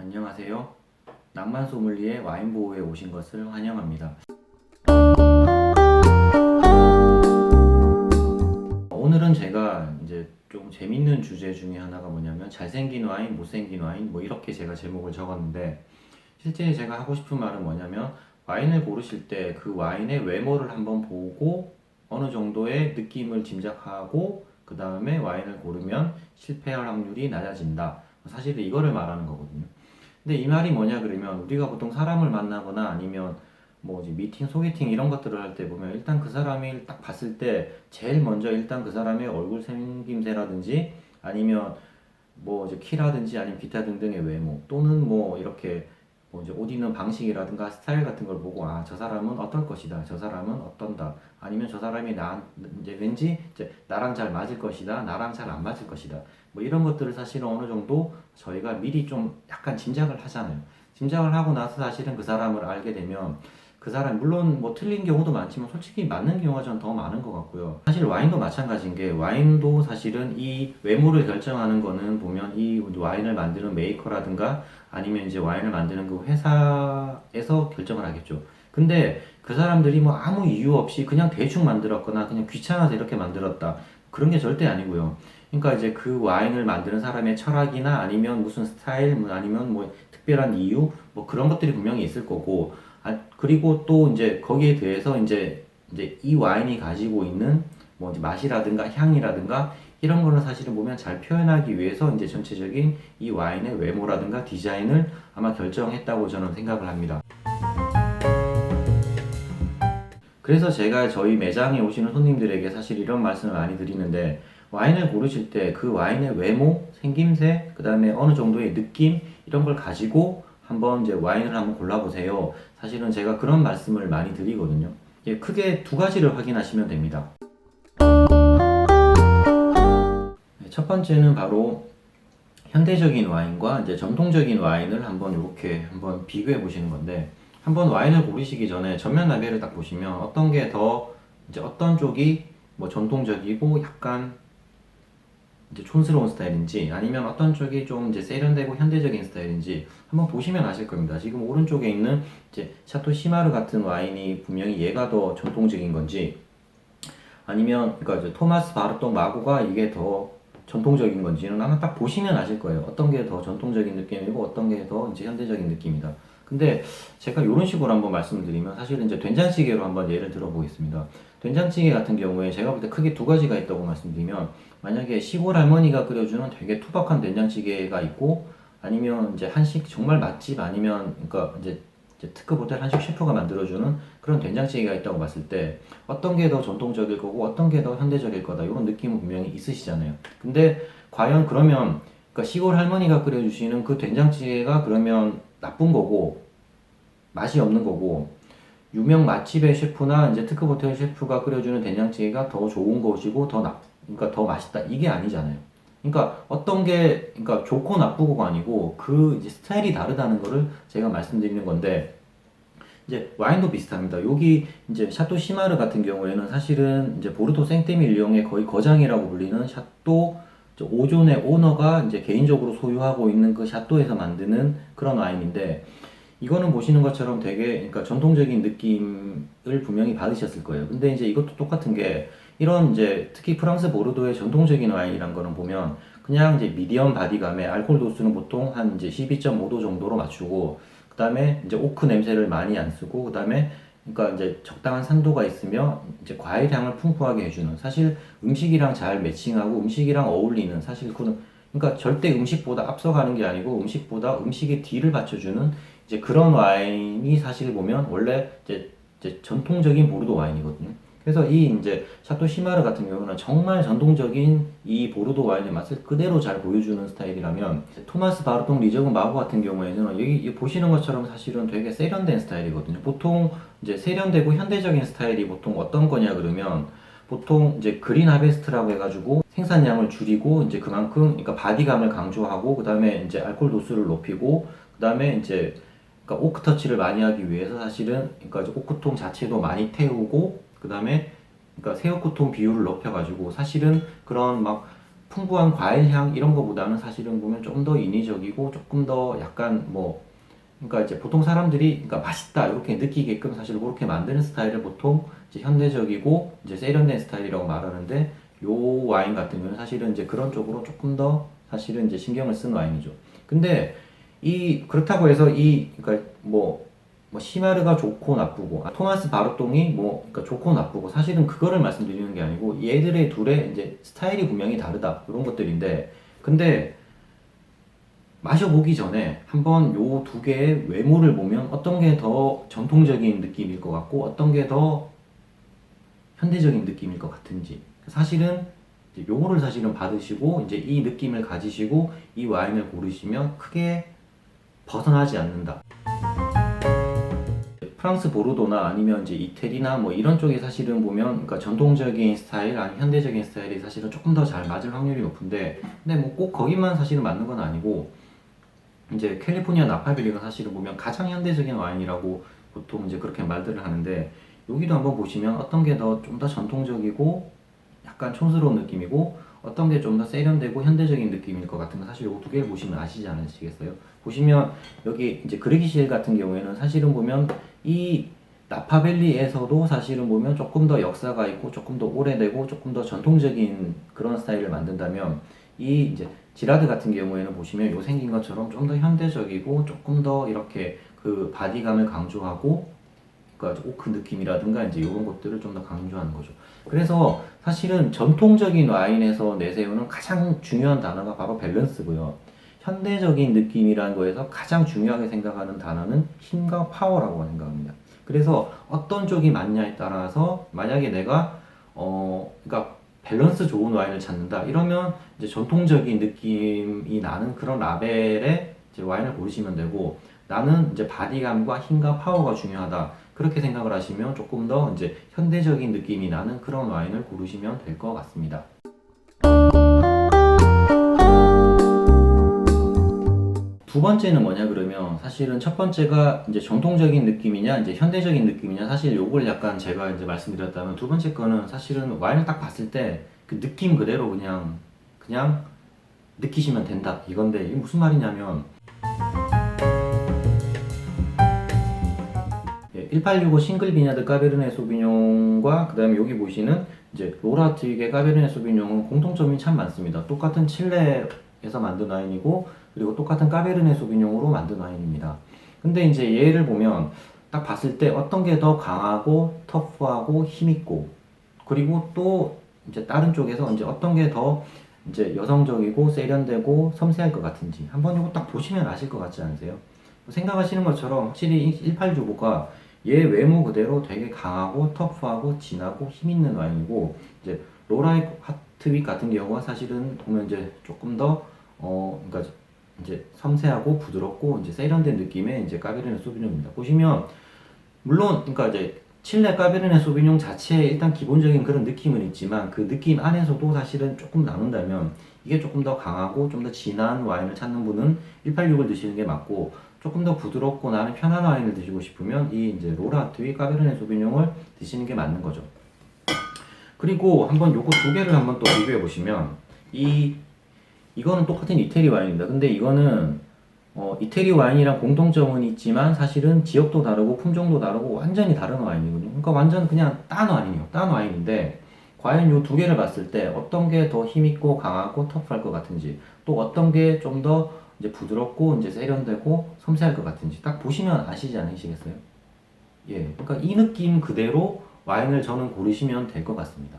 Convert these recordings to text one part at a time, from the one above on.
안녕하세요. 낭만 소믈리에 와인 보호에 오신 것을 환영합니다. 오늘은 제가 이제 좀 재밌는 주제 중에 하나가 뭐냐면 잘생긴 와인, 못생긴 와인 뭐 이렇게 제가 제목을 적었는데 실제 제가 하고 싶은 말은 뭐냐면 와인을 고르실 때 그 와인의 외모를 한번 보고 어느 정도의 느낌을 짐작하고 그 다음에 와인을 고르면 실패할 확률이 낮아진다. 사실 이거를 말하는 거거든요. 근데 이 말이 뭐냐 그러면 우리가 보통 사람을 만나거나 아니면 뭐 이제 미팅, 소개팅 이런 것들을 할 때 보면 일단 그 사람이 딱 봤을 때 제일 먼저 일단 그 사람의 얼굴 생김새라든지 아니면 뭐 이제 키라든지 아니면 기타 등등의 외모 또는 뭐 이렇게 뭐 이제 옷 입는 방식이라든가 스타일 같은 걸 보고 아 저 사람은 어떨 것이다 저 사람은 어떤다. 아니면 저 사람이 나 이제 왠지 이제 나랑 잘 맞을 것이다 나랑 잘 안 맞을 것이다. 뭐 이런 것들을 사실은 어느 정도 저희가 미리 좀 약간 짐작을 하잖아요. 짐작을 하고 나서 사실은 그 사람을 알게 되면 그 사람 물론 뭐 틀린 경우도 많지만 솔직히 맞는 경우가 전 더 많은 것 같고요. 사실 와인도 마찬가지인 게 와인도 사실은 이 외모를 결정하는 거는 보면 이 와인을 만드는 메이커라든가 아니면 이제 와인을 만드는 그 회사에서 결정을 하겠죠. 근데 그 사람들이 뭐 아무 이유 없이 그냥 대충 만들었거나 그냥 귀찮아서 이렇게 만들었다. 그런 게 절대 아니고요. 그러니까 이제 그 와인을 만드는 사람의 철학이나 아니면 무슨 스타일, 뭐 아니면 뭐 특별한 이유, 뭐 그런 것들이 분명히 있을 거고, 아, 그리고 또 이제 거기에 대해서 이제 이제 이 와인이 가지고 있는 뭐 이제 맛이라든가 향이라든가 이런 거는 사실은 보면 잘 표현하기 위해서 이제 전체적인 이 와인의 외모라든가 디자인을 아마 결정했다고 저는 생각을 합니다. 그래서 제가 저희 매장에 오시는 손님들에게 사실 이런 말씀을 많이 드리는데 와인을 고르실 때 그 와인의 외모, 생김새, 그 다음에 어느 정도의 느낌 이런 걸 가지고 한번 이제 와인을 한번 골라보세요. 사실은 제가 그런 말씀을 많이 드리거든요. 예, 크게 두 가지를 확인하시면 됩니다. 첫 번째는 바로 현대적인 와인과 이제 전통적인 와인을 한번 이렇게 한번 비교해 보시는 건데 한번 와인을 고르시기 전에 전면 나비를 딱 보시면 어떤 게 더 이제 어떤 쪽이 뭐 전통적이고 약간 이제 촌스러운 스타일인지 아니면 어떤 쪽이 좀 이제 세련되고 현대적인 스타일인지 한번 보시면 아실 겁니다. 지금 오른쪽에 있는 이제 샤토 시마르 같은 와인이 분명히 얘가 더 전통적인 건지 아니면 그러니까 이제 토마스 바르똥 마고가 이게 더 전통적인 건지는 아마 딱 보시면 아실 거예요. 어떤 게 더 전통적인 느낌이고 어떤 게 더 이제 현대적인 느낌이다. 근데 제가 이런 식으로 한번 말씀을 드리면 사실은 이제 된장찌개로 한번 예를 들어보겠습니다. 된장찌개 같은 경우에 제가 볼 때 크게 두 가지가 있다고 말씀드리면 만약에 시골 할머니가 끓여주는 되게 투박한 된장찌개가 있고 아니면 이제 한식 정말 맛집 아니면 그러니까 이제 특급 호텔 한식 셰프가 만들어주는 그런 된장찌개가 있다고 봤을 때 어떤 게 더 전통적일 거고 어떤 게 더 현대적일 거다 이런 느낌은 분명히 있으시잖아요. 근데 과연 그러면 그러니까 시골 할머니가 끓여주시는 그 된장찌개가 그러면 나쁜 거고 맛이 없는 거고 유명 맛집의 셰프나 이제 특급 호텔 셰프가 끓여주는 된장찌개가 더 좋은 것이고 더 나, 그러니까 더 맛있다 이게 아니잖아요. 그러니까 어떤 게 그러니까 좋고 나쁘고가 아니고 그 이제 스타일이 다르다는 거를 제가 말씀드리는 건데 이제 와인도 비슷합니다. 여기 이제 샤또 시마르 같은 경우에는 사실은 이제 보르토 생테밀리옹의 거의 거장이라고 불리는 샤또 오존의 오너가 이제 개인적으로 소유하고 있는 그 샤또에서 만드는 그런 와인인데 이거는 보시는 것처럼 되게 그러니까 전통적인 느낌을 분명히 받으셨을 거예요. 근데 이제 이것도 똑같은 게 이런 이제 특히 프랑스 보르도의 전통적인 와인이란 거는 보면 그냥 이제 미디엄 바디감에 알코올 도수는 보통 한 이제 12.5도 정도로 맞추고 그다음에 이제 오크 냄새를 많이 안 쓰고 그다음에 그러니까 이제 적당한 산도가 있으며 이제 과일 향을 풍부하게 해주는 사실 음식이랑 잘 매칭하고 음식이랑 어울리는 사실 그는 그러니까 절대 음식보다 앞서가는 게 아니고 음식보다 음식의 뒤를 받쳐주는 이제 그런 와인이 사실 보면 원래 이제, 이제 전통적인 보르도 와인이거든요. 그래서 이 이제 샤토 시마르 같은 경우는 정말 전통적인 이 보르도 와인의 맛을 그대로 잘 보여주는 스타일이라면 토마스 바르통 리저그 마고 같은 경우에는 여기 보시는 것처럼 사실은 되게 세련된 스타일이거든요. 보통 이제 세련되고 현대적인 스타일이 보통 어떤 거냐 그러면 보통 이제 그린 하베스트라고 해가지고 생산량을 줄이고 이제 그만큼 그러니까 바디감을 강조하고 그 다음에 이제 알코올 도수를 높이고 그 다음에 이제 그러니까 오크 터치를 많이 하기 위해서 사실은 그러니까 오크통 자체도 많이 태우고 그 다음에 그러니까 새우코통 비율을 높여가지고 사실은 그런 막 풍부한 과일 향 이런 거보다는 사실은 보면 조금 더 인위적이고 조금 더 약간 뭐 그러니까 이제 보통 사람들이 그러니까 맛있다 이렇게 느끼게끔 사실 그렇게 만드는 스타일을 보통 이제 현대적이고 이제 세련된 스타일이라고 말하는데 요 와인 같은 경우는 사실은 이제 그런 쪽으로 조금 더 사실은 이제 신경을 쓴 와인이죠. 근데 이 그렇다고 해서 이 그러니까 뭐, 뭐 시마르가 좋고 나쁘고 아, 토마스 바르똥이 뭐 그러니까 좋고 나쁘고 사실은 그거를 말씀드리는 게 아니고 얘들의 둘의 이제 스타일이 분명히 다르다. 이런 것들인데 근데 마셔보기 전에 한번 요 두 개의 외모를 보면 어떤 게 더 전통적인 느낌일 것 같고 어떤 게 더 현대적인 느낌일 것 같은지. 사실은 요거를 사실은 받으시고 이제 이 느낌을 가지시고 이 와인을 고르시면 크게 벗어나지 않는다. 프랑스 보르도나 아니면 이제 이태리나 뭐 이런 쪽에 사실은 보면 그러니까 전통적인 스타일 아니 현대적인 스타일이 사실은 조금 더 잘 맞을 확률이 높은데 근데 뭐 꼭 거기만 사실은 맞는 건 아니고 이제 캘리포니아 나파빌리가 사실은 보면 가장 현대적인 와인이라고 보통 이제 그렇게 말들을 하는데 여기도 한번 보시면 어떤 게 더 좀더 전통적이고 약간 촌스러운 느낌이고 어떤 게 좀 더 세련되고 현대적인 느낌일 것 같은 거 사실 요거 두 개를 보시면 아시지 않으시겠어요? 보시면 여기 이제 그레기실 같은 경우에는 사실은 보면 이 나파밸리에서도 사실은 보면 조금 더 역사가 있고 조금 더 오래되고 조금 더 전통적인 그런 스타일을 만든다면 이 이제 지라드 같은 경우에는 보시면 요 생긴 것처럼 좀 더 현대적이고 조금 더 이렇게 그 바디감을 강조하고 그러니까 오크 느낌이라든가 이제 이런 것들을 좀 더 강조하는 거죠. 그래서 사실은 전통적인 와인에서 내세우는 가장 중요한 단어가 바로 밸런스고요. 현대적인 느낌이라는 거에서 가장 중요하게 생각하는 단어는 힘과 파워라고 생각합니다. 그래서 어떤 쪽이 맞냐에 따라서 만약에 내가 어 그러니까 밸런스 좋은 와인을 찾는다 이러면 이제 전통적인 느낌이 나는 그런 라벨의 와인을 고르시면 되고 나는 이제 바디감과 힘과 파워가 중요하다 그렇게 생각을 하시면 조금 더 이제 현대적인 느낌이 나는 그런 와인을 고르시면 될 것 같습니다. 두 번째는 뭐냐 그러면 사실은 첫 번째가 이제 정통적인 느낌이냐 이제 현대적인 느낌이냐 사실 요걸 약간 제가 이제 말씀드렸다면 두 번째 거는 사실은 와인을 딱 봤을 때 그 느낌 그대로 그냥 그냥 느끼시면 된다 이건데 이게 무슨 말이냐면 1865 싱글 비냐드 까베르네 소비뇽과 그다음에 여기 보시는 이제 로라트익의 까베르네 소비뇽은 공통점이 참 많습니다. 똑같은 칠레에서 만든 와인이고 그리고 똑같은 까베르네 소비뇽으로 만든 와인입니다. 근데 이제 얘를 보면 딱 봤을 때 어떤 게 더 강하고 터프하고 힘있고 그리고 또 이제 다른 쪽에서 이제 어떤 게 더 이제 여성적이고 세련되고 섬세할 것 같은지 한번 이거 딱 보시면 아실 것 같지 않으세요? 생각하시는 것처럼 확실히 1865가 얘 외모 그대로 되게 강하고 터프하고 진하고 힘 있는 와인이고 이제 로라이 하트윅 같은 경우가 사실은 보면 이제 조금 더 어 그러니까 이제 섬세하고 부드럽고 이제 세련된 느낌의 이제 까베르네 소비뇽입니다. 보시면 물론 그러니까 이제 칠레 까베르네 소비뇽 자체에 일단 기본적인 그런 느낌은 있지만 그 느낌 안에서도 사실은 조금 나눈다면 이게 조금 더 강하고 좀 더 진한 와인을 찾는 분은 186을 드시는 게 맞고 조금 더 부드럽고 나는 편한 와인을 드시고 싶으면 이 이제 로라트위 까베르네 소비뇽을 드시는 게 맞는 거죠. 그리고 한번 요거 두 개를 한번 또 비교해 보시면 이 이거는 똑같은 이태리 와인입니다. 근데 이거는 어, 이태리 와인이랑 공통점은 있지만 사실은 지역도 다르고 품종도 다르고 완전히 다른 와인이거든요. 그러니까 완전 그냥 딴 와인이에요. 딴 와인인데 과연 요 두 개를 봤을 때 어떤 게 더 힘있고 강하고 터프할 것 같은지 또 어떤 게 좀 더 이제 부드럽고 이제 세련되고 섬세할 것 같은지 딱 보시면 아시지 않으시겠어요? 예, 그러니까 이 느낌 그대로 와인을 저는 고르시면 될 것 같습니다.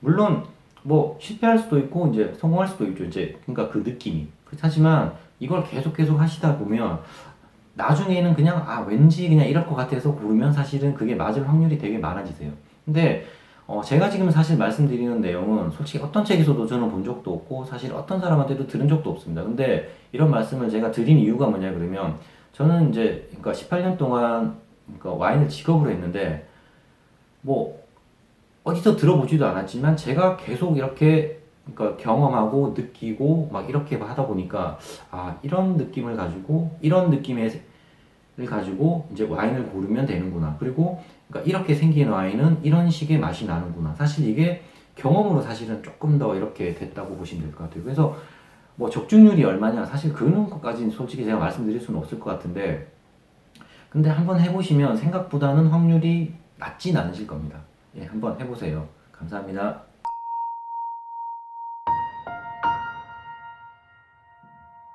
물론 뭐 실패할 수도 있고 이제 성공할 수도 있죠. 이제 그러니까 그 느낌이. 하지만 이걸 계속 계속 하시다 보면 나중에는 그냥 아 왠지 그냥 이럴 것 같아서 고르면 사실은 그게 맞을 확률이 되게 많아지세요. 근데 어 제가 지금 사실 말씀드리는 내용은 솔직히 어떤 책에서도 저는 본 적도 없고 사실 어떤 사람한테도 들은 적도 없습니다. 근데 이런 말씀을 제가 드린 이유가 뭐냐 그러면 저는 이제 그러니까 18년 동안 그러니까 와인을 직업으로 했는데 뭐 어디서 들어보지도 않았지만 제가 계속 이렇게 그러니까 경험하고 느끼고 막 이렇게 하다 보니까 아 이런 느낌을 가지고 이런 느낌의 를 가지고 이제 와인을 고르면 되는구나. 그리고 그러니까 이렇게 생긴 와인은 이런 식의 맛이 나는구나. 사실 이게 경험으로 사실은 조금 더 이렇게 됐다고 보시면 될 것 같아요. 그래서 뭐 적중률이 얼마냐 사실 그런 것까지는 솔직히 제가 말씀드릴 수는 없을 것 같은데 근데 한번 해보시면 생각보다는 확률이 낮진 않으실 겁니다. 예, 한번 해보세요. 감사합니다.